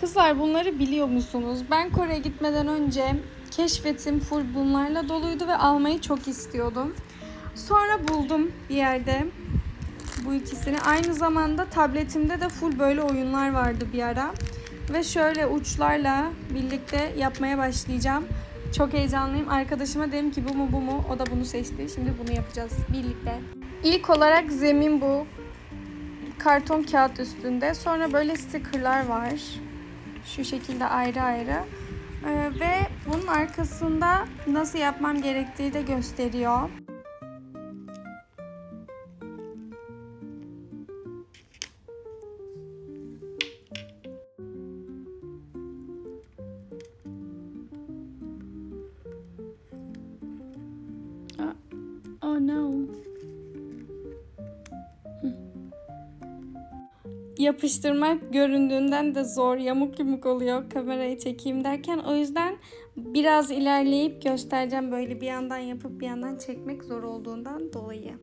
Kızlar bunları biliyor musunuz? Ben Kore'ye gitmeden önce keşfetim full bunlarla doluydu ve almayı çok istiyordum. Sonra buldum bir yerde bu ikisini. Aynı zamanda tabletimde de full böyle oyunlar vardı bir ara. Ve şöyle uçlarla birlikte yapmaya başlayacağım. Çok heyecanlıyım. Arkadaşıma dedim ki bu mu bu mu? O da bunu seçti. Şimdi bunu yapacağız birlikte. İlk olarak zemin bu. Karton kağıt üstünde. Sonra böyle stickerlar var. Şu şekilde ayrı ayrı. Ee, ve bunun arkasında nasıl yapmam gerektiği de gösteriyor. Yapıştırmak göründüğünden de zor, yamuk yumuk oluyor kamerayı çekeyim derken. O yüzden biraz ilerleyip göstereceğim böyle bir yandan yapıp bir yandan çekmek zor olduğundan dolayı.